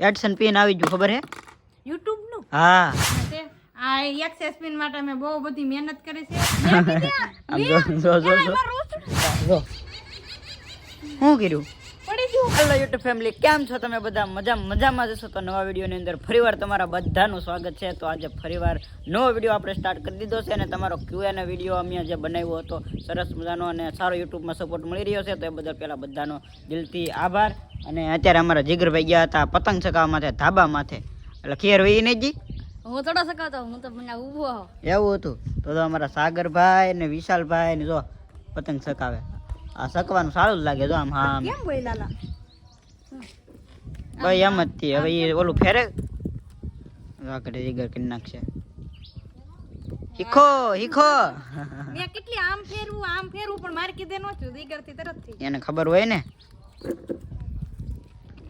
એડસન pin આવી ગયું ખબર હે? યુટ્યુબનું હા આ એક્સેસ પિન માટે મેં બહુ બધી મહેનત કરી છે. આમ જો જો જો જો. શું કર્યું? હેલો યુટ્યુબ ફેમિલી કેમ છો તમે બધા? મજા મજામાં જશો તો નવા વિડીયોની અંદર ફરીવાર તમારા બધાનું સ્વાગત છે. તો આજે ફરીવાર નવો વીડિયો આપણે સ્ટાર્ટ કરી દીધો છે અને તમારો ક્યુએનો વીડિયો અમે જે બનાવ્યો હતો. સરસ મજાનો અને સારો યુટ્યુબમાં સપોર્ટ મળી રહ્યો છે. તો એ બદલ પહેલાં બધાનો દિલથી આભાર. અને અત્યારે અમારા જીગરભાઈ ગયા હતા પતંગ ચકાવવા માટે ધાબા માથે. એટલે ખેર હોય નહીં જી? હું થોડો સકાતો હું તો મને ઊભો એવું હતું? તો તો અમારા સાગરભાઈ ને વિશાલભાઈ ને જો પતંગ ચકાવે આ સકવાનું સારું જ લાગે જો આમ હા કેમ બોલાલા ભાઈ એમ જ થી હવે એ ઓલું ફેરે? આગળ જીગર કરી નાખશે. હીખો હીખો મેં કેટલી આમ ફેરવું આમ ફેરવું પણ મારે કીધે નો છું દીગરથી તરતથી એને ખબર હોય ને?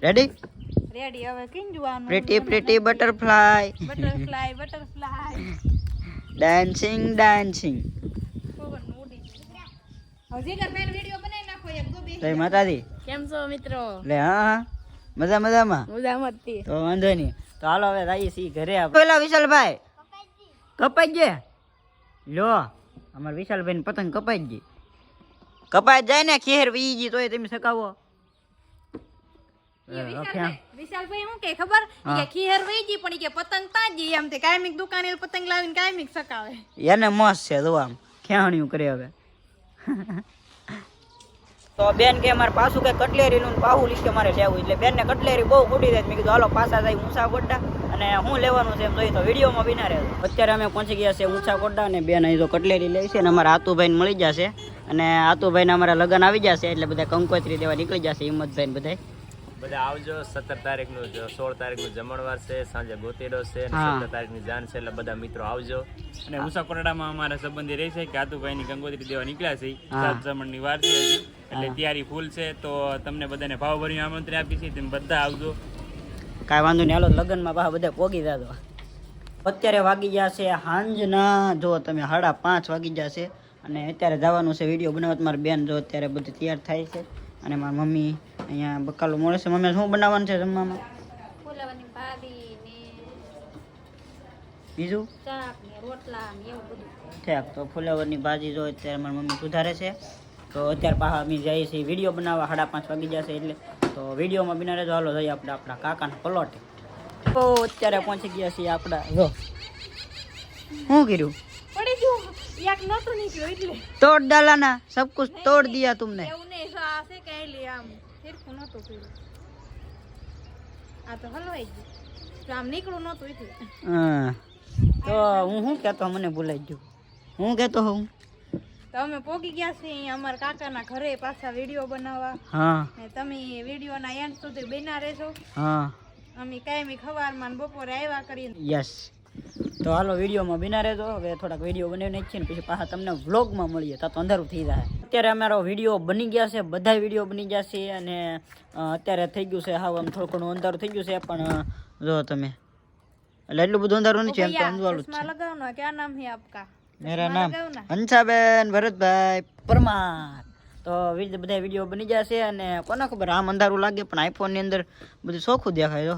રેડી રેડી હવે કઈ જોવાનું? Pretty pretty butterfly butterfly butterfly dancing dancing હવે જીગર બેન વિડિયો બનાવી નાખો એક દો બે જય માતાજી. કેમ છો મિત્રો? લે હા મજા મજામાં? મજામાં જ તો વાંધો નહીં. તો હાલો હવે જઈએ સી ઘરે આપણે. પેલા વિશાલભાઈ. કપાઈ ગયા લો અમાર વિશાલભાઈ પતંગ કપાઈ ગઈ કપાઈ જાય ને ખેર વી ગઈ તોય તમે સકાવો વિશાલભાઈ હું. કે ખબર? કે ખીહર વહી ગઈ પણ કે પતંગ તાજી એમ તે કાયમિક દુકાને પતંગ લાવીને કાયમિક સકાવે એને મસ્ત છે જો આમ. ખેવણિયું કરે હવે. તો બેન કે મારે પાછું કઈ કટલેરી નું પાહું લીધે મારે લેવું એટલે બેન ને કટલેરી બહુ ઉડી જાય મેં કીધું હાલો પાછા જાય ઊંચા કોડા અને હું લેવાનું છે એમ. જોઈએ તો વિડીયોમાં બિના રહે. અત્યારે અમે પહોંચી ગયા છે ઊંચા કોડા અને બેન અહીં તો કટલેરી લે છે અને અમારા આતુભાઈ ને મળી જશે અને આતુભાઈ ને અમારા લગ્ન આવી જશે એટલે બધા કંકોત્રી દેવા નીકળી જશે હિંમતભાઈ ને બધા બધા આવજો સત્તર તારીખનું સોળ તારીખનું જમણવાર છે સાંજે ગોતેડો છે સત્તર તારીખની જાન છે એટલે બધા મિત્રો આવજો. અને ઉષા કોરડામાં અમારા સંબંધી રહેશે કે આતુભાઈ ની ગંગોત્રી દેવા નીકળ્યા છે. સાત જમણની વાર છે એટલે તૈયારી ફૂલ છે તો તમને બધાને ભાવભર્યું આમંત્રણ આપી છે તમે બધા આવજો. કાંઈ વાંધો નહીં. હાલો લગ્નમાં પાછા બધા પોગી જાજો. અત્યારે વાગી ગયા છે સાંજના જો તમે સાડા પાંચ વાગી ગયા છે અને અત્યારે જવાનું છે વીડિયો બનાવવા. મારી બેન જો અત્યારે બધી તૈયાર થાય છે અને મારી મમ્મી અહીંયા બકાલો મળે છે. મમ્મી શું બનાવવાનું છે જમવામાં? ફુલાવાની ભાજી ને બીજું? શાક ને રોટલા ને એવું બધું. ઠીક તો ફુલાવરની ભાજી જો અત્યારે મારી મમ્મી સુધારે છે. તો અત્યારે પાછા અમે જઈએ છીએ વીડિયો બનાવવા સાડા પાંચ વાગી જશે એટલે. તો વિડીયોમાં બિના રહેજો. હાલો જઈએ આપણે આપણા કાકાના પલોટે તો અત્યારે પહોંચી ગયા છીએ આપણા. જો. શું કર્યું? પડી ગયું. યાક તોડ ડાલાના સબ કુછ તોડ દિયા તુમને. એવું તો હલવાઈ હા. તો હું શું કહેતો મને ભૂલાઈ ગયું? હું કેતો હું તો અમે પોગી ગયા છીએ અહીંયા અમારા કાકાના ઘરે પાછા વીડિયો બનાવવા. હા. ને તમે વિડીયોના એન્ડ સુધી બેના રહેજો. હા. અમે કાયમી ખવારમાં બપોરે આવ્યા કરી યસ તો હાલો વિડીયોમાં બિના રહેજો. હવે થોડાક વીડિયો બનાવી નાખીએ ને પછી પાછા તમને વ્લોગમાં મળીએ. તો અંધારું થઈ જાય. અત્યારે અમારો વીડિયો બની ગયા છે. બધા વીડિયો બની ગયા છે અને અત્યારે થઈ ગયું છે હા આમ થોડું ઘણું અંધારું થઈ ગયું છે. પણ જો તમે. એટલે એટલું બધું અંધારું નથી. એમ તો અંધવાળું છે. લગાવનો ક્યાં નામ હે આપકા? મેરા નામ હંસાબેન ભરતભાઈ પરમાર. તો બધા વીડિયો બની જશે અને કોને ખબર આમ અંધારું લાગે પણ આઈફોનની અંદર બધું ચોખ્ખું દેખાય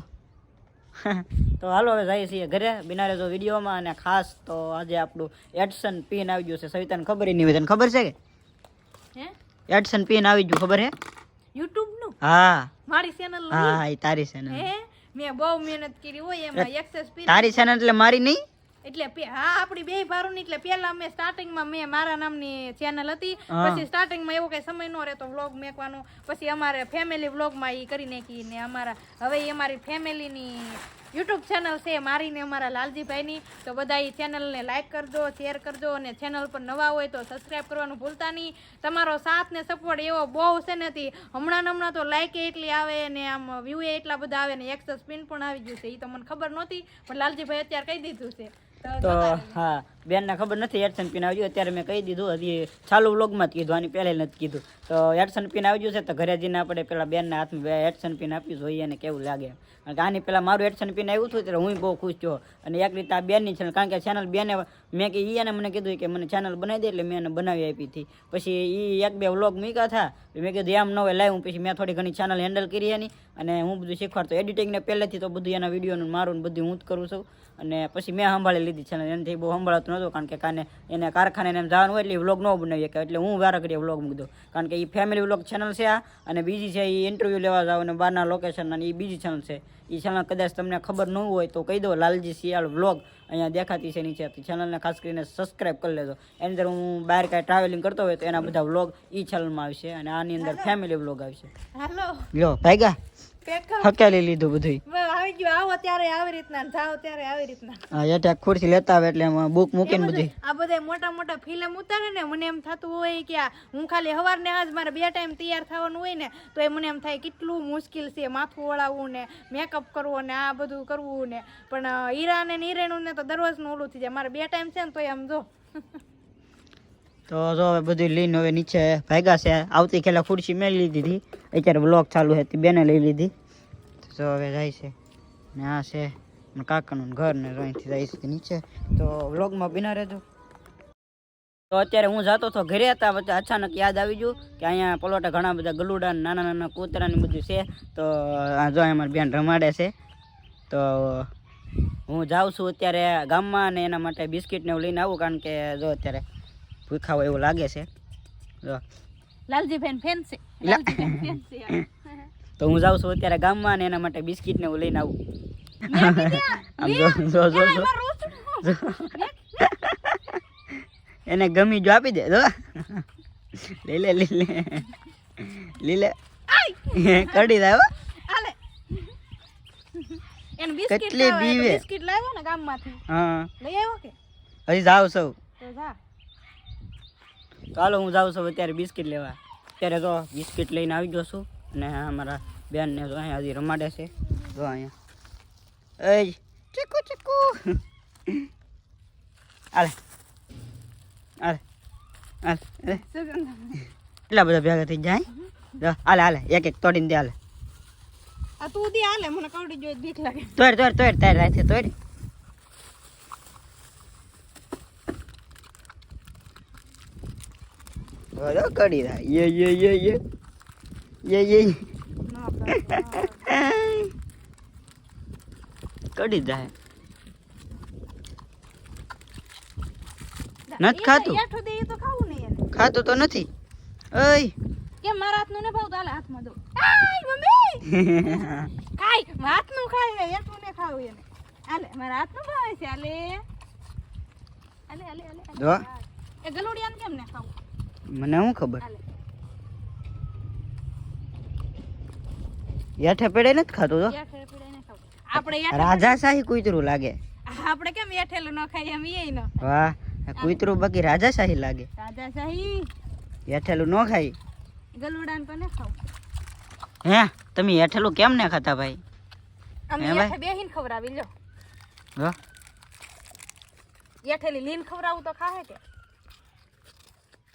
તો હાલો હવે જઈએ છીએ ઘરે બિનારે જો વિડીયોમાં અને ખાસ તો આજે આપણું એડસન પિન આવી ગયું છે. સવિતાને ખબર નહીં હોય તને ખબર છે કે? એડસન પિન આવી ગયું ખબર હે? યુટ્યુબનું હા. મારી ચેનલ હા એ તારી ચેનલ હે? મેં બહુ મહેનત કરી હોય એમાં એક્સેસ પી તારી ચેનલ એટલે મારી નહીં? એટલે હા આપણી બે ભારું ની એટલે પહેલા મેં સ્ટાર્ટિંગમાં મેં મારા નામની ચેનલ હતી. પછી સ્ટાર્ટિંગમાં એવો કઈ સમય નો રહેતો વ્લોગ મેકવાનો. પછી અમારે ફેમિલી વ્લોગમાં એ કરી નાખી ને અમારા હવે એ અમારી ફેમિલીની યુટ્યુબ ચેનલ છે મારી ને અમારા લાલજીભાઈની. તો બધા એ ચેનલને લાઈક કરજો શેર કરજો અને ચેનલ પર નવા હોય તો સબસ્ક્રાઇબ કરવાનું ભૂલતા નહીં. તમારો સાથ ને સપોર્ટ એવો બહુ છે નથી હમણાં હમણાં તો લાઈક એટલી આવે ને આમ વ્યૂ એટલા બધા આવે ને એક્સેસ પિન પણ આવી ગયું છે. એ તો મને ખબર નહોતી પણ લાલજીભાઈ અત્યારે કહી દીધું છે. તો હા બેનને ખબર નથી એડસન પિન આવ્યું અત્યારે મેં કહી દીધું હજી ચાલુ વ્લોગમાં જ કીધું આની પહેલા નથી કીધું. તો એડસન પીન આવ્યું છે તો ઘરે જઈને આપણે પેલા બેનના હાથમાં એડસન પીન આપ્યું જોઈએ અને કેવું લાગે. કારણ કે આની પહેલાં મારું એડસન પીન આવ્યું હતું ત્યારે હું બહુ ખુશ થયો. અને એક રીતે આ બેનની છે કારણ કે ચેનલ બેને મેં કે એને મને કીધું કે મને ચેનલ બનાવી દે એટલે મેં એને બનાવી આપી હતી. પછી એ એક બે વ્લોગ મૂક્યા હતા મેં કીધું એમ ન હોય લાવ હું પછી મેં થોડી ઘણી ચેનલ હેન્ડલ કરી એની અને હું બધું શીખવાડતો. એડિટિંગને પહેલેથી તો બધું એના વિડીયોનું મારું બધું હું જ કરું છું. અને પછી મેં સંભાળી લીધી ચેનલ એનાથી બહુ સંભાળતું નહોતું કારણ કે કાને એને કારખાને એમ જવાનું હોય એટલે વ્લોગ ન બનાવી શકે એટલે હું વાર કરીએ વ્લોગ મૂકી દઉં કારણ કે એ ફેમિલી વ્લોગ ચેનલ છે આ અને બીજી છે એ ઇન્ટરવ્યૂ લેવા જાવ અને બહારના લોકેશન અને એ બીજી ચેનલ છે. એ ચેનલ કદાચ તમને ખબર ન હોય તો કહી દો લાલજી શિયાળ વ્લોગ અહીંયા દેખાતી છે નીચે. ચેનલને ખાસ કરીને સબસ્ક્રાઈબ કરી લેજો. એની અંદર હું બહાર કાંઈ ટ્રાવેલિંગ કરતો હોય તો એના બધા વ્લોગ એ ચેનલમાં આવશે અને આની અંદર ફેમિલી વ્લોગ આવશે. હેલો લ્યો ભાઈગા પેક હકેલી લીધું બધું આવી ગયું. આવો ત્યારે આવી રીતના જાઓ ત્યારે આવી રીતના. હા એટલે ખુરશી લેતા આવે એટલે એમાં બુક મૂકીને બધી આ બધા મોટા મોટા ફિલ્મ ઉતારે ને મને એમ થતું હોય કે હું ખાલી સવારને આજ મારે બે ટાઈમ તૈયાર થવાનું હોય ને તો એ મને એમ થાય કેટલું મુશ્કેલ છે માથું ઓળાવવું ને મેકઅપ કરવો ને આ બધું કરવું ને. પણ હીરા ને હિરેણું ને તો દરરોજનું ઓલું થઈ જાય. મારે બે ટાઈમ છે ને તો એમ જો. તો જો હવે બધું લઈને હવે નીચે ભાગ્યા છે. આવતી ખેલા ખુરશી મેં લીધી. હતી અત્યારે બ્લોક ચાલુ છે બેને લઈ લીધી. તો હવે જાય છે. ને આ છે કાકાનું ઘર ને અહીંથી જાય છે નીચે. તો વ્લોગમાં બિના રહેજો. તો અત્યારે હું જતો હતો ઘરે હતા પછી અચાનક યાદ આવી ગયું કે અહીંયા પલોટા ઘણા બધા ગલુડા નાના નાના કૂતરાને બધું છે. તો આ જો અમારી બેન રમાડે છે. તો હું જાઉં છું અત્યારે ગામમાં અને એના માટે બિસ્કિટ ને એવું લઈને આવું કારણ કે જો અત્યારે ભૂખા હોય એવું લાગે છે. જો. લાલજી ફેન ફેન છે તો હું જાઉં છું અત્યારે ગામમાં ને એના માટે બિસ્કિટ ને એવું લઈને આવું. આમ જો જો જો જો એને ગમી જો આપી દે જો. લઈ લે લઈ લે. લઈ લે. કડી દે હો આલે. એને બિસ્કિટ કેટલી બીવે. બિસ્કિટ લાવ્યો ને ગામમાંથી. હા. લઈ આવ્યો કે? હજી છું. તો જા. ચાલો હું જાઉં છું અત્યારે બિસ્કિટ લેવા. અત્યારે તો બિસ્કિટ લઈને આવી ગયો છું અને અમારા બેનને તો અહીંયા હજી રમાડે છે. જો અહીંયા. એ ચીકુ ચીકુ. આલે આલે આલે. એટલા બધા ભેગા થઈ જાય? જો હાલે હાલે. એક એક તોડીને દે હાલે. આ તું દે આલે મને કવડી જોઈ બીક લાગે. તોડ તોડ તોડ. તાર રાખે તોડ. બોલો કડી દા યે યે યે યે યે યે કડી દા નથી ખાતું ખાતું તો નથી ઓય કે મારા હાથનું ને ભાવ હાલે હાથમાં દો આય મમ્મી ખાય હાથનું ખાય યાઠું ને ખાવું એને આલે મારા હાથનું ભાવે છે આલે આલે આલે આલે. એ ગલુડિયાને કેમ ને ખાવું મને શું ખબર? યાઠે પેડે નથી ખાતું તો? આપણે રાજાશાહી કૂતરું લાગે. આપણે કેમ યાઠેલું ન ખાઈએ એમ એ ન. વાહ કૂતરું બાકી રાજાશાહી લાગે. રાજા શાહી. હેઠેલું ન ખાઈ ગલુડાન તો ન ખાવું. હે તમે હેઠેલું કેમ ને ખાતા ભાઈ? અમે યાઠે બેહીન ખવડાવી લ્યો હા. યાઠેલી લીન ખવડાવું તો ખાહે કે?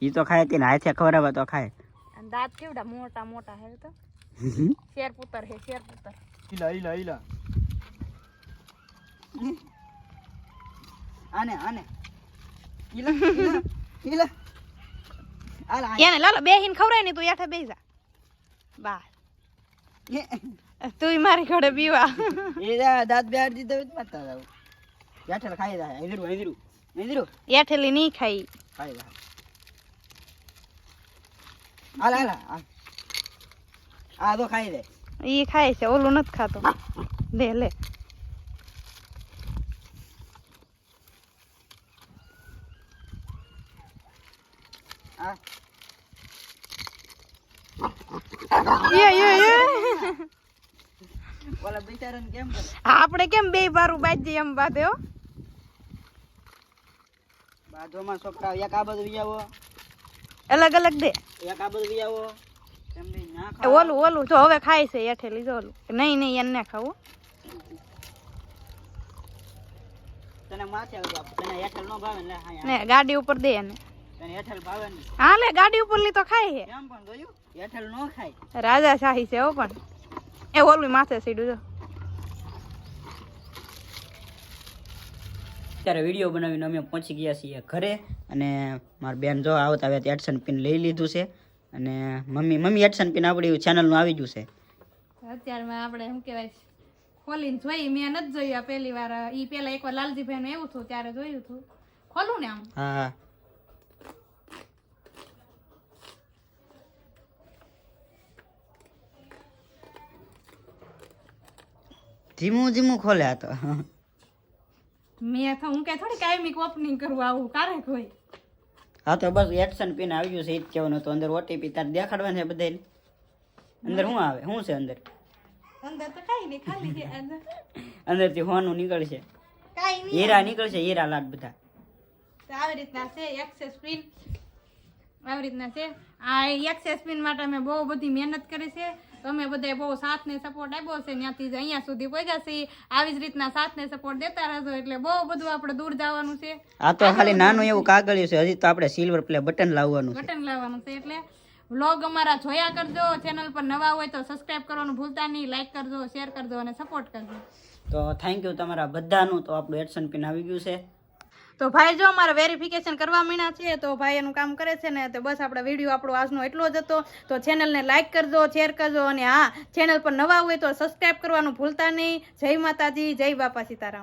ઈ તો ખાય તેને હાથે ખવડાવે તો ખાય. અને દાંત કેવડા મોટા મોટા હે તો? શેર પુતર હે શેર પુતર ઈલા ઈલા ઈલા. આને આને. ઈલા ઈલા ઈલા. આલા એને લાલો બેહીને ખવડાય ને તું યાઠે બેહી જા. બા તું મારી ઘોડે બીવા એ જા દાંત બેહાર દીધો જાવ. હેઠેલ ખાઈ જાય યાઠેલી નહીં ખાઈ. ખાઈ જાય આલા આલા આ. તો ખાઈ દે એ ખાય છે ઓલું નથી ખાતો. લે. લે આપણે કેમ બે બારું બાજી એમ બાંધે હો? બાજુમાં છોકરા એક આ બધું અલગ અલગ દે. એક આ બધું આવો. ઓલું ઓલું જો હવે ખાય છે એઠે લીધો ઓલું. નહીં નહીં એને ખાવું. નો ગાડી ઉપર દે હા લે ગાડી ઉપર લી તો છે ખાય. રાજા શાહી છે એવો પણ. એ ઓલું માથે સીડું જો. ત્યારે વીડિયો બનાવીને અમે પહોંચી ગયા છીએ ઘરે અને મારી બેન જો આવતા ત્યાં એડસન પિન લઈ લીધું છે અને મમ્મી મમ્મી એડસન પિન આપણી ચેનલનું આવી ગયું છે. અત્યારમાં આપણે શું કહેવાય ખોલીને જોઈ. મેં નથી જોઈ આ પહેલી વાર. ઈ પહેલાં એકવાર લાલજીભાઈ એવું થયું ત્યારે જોયું હતું. ખોલું ને આમ? હા ધીમું ધીમું ખોલ્યા તો. મેં તો હું કે થોડી કાયમિક ઓપનિંગ કરવું આવું કારે કોઈ? હા તો બસ એક્શન પિન આવી ગયું છે એ જ કહેવાનું હતું. અંદર ઓટીપી તાર દેખાડવાનું છે બધાને અંદર શું આવે? શું છે અંદર? અંદર તો કઈ નહીં ખાલી છે અંદર. અંદરથી હોનું નીકળશે. કાઈ નહીં. હીરા નીકળશે હીરા લાટ બધા. તો આવી રીતના છે એક્સેસ પિન આવી રીતના છે. આ એક્સેસ પિન માટે મેં બહુ બધી મહેનત કરી છે. તમે બધાએ બહુ સાથ ને સપોર્ટ આપ્યો છે ત્યાંથી અહીંયા સુધી પહોંચ્યા છે આવી જ રીતના સાથ ને સપોર્ટ દેતા રહેજો એટલે બહુ બધું આપણે દૂર જવાનું છે. આ તો ખાલી નાનું એવું કાગળિયું છે હજી તો આપણે સિલ્વર પ્લે બટન લાવવાનું બટન લાવવાનું છે એટલે વ્લોગ અમારા જોયા કરજો ચેનલ પર નવા હોય તો સબસ્ક્રાઇબ કરવાનું ભૂલતા નહીં લાઈક કરજો શેર કરજો અને સપોર્ટ કરજો. તો થેન્ક યુ તમારા બધાનું તો આપણું એડસન પિન આવી ગયું છે. તો ભાઈ જો અમારે વેરિફિકેશન કરવા મીણા છે, તો ભાઈ એનું કામ કરે છે ને, તો બસ આપણે વીડિયો આપણો આજનો એટલો જ હતો. તો ચેનલને લાઇક કરજો શેર કરજો અને હા ચેનલ પર નવા હોય તો સબસ્ક્રાઇબ કરવાનું ભૂલતા નહીં. જય માતાજી, જય બાપા સીતારામ.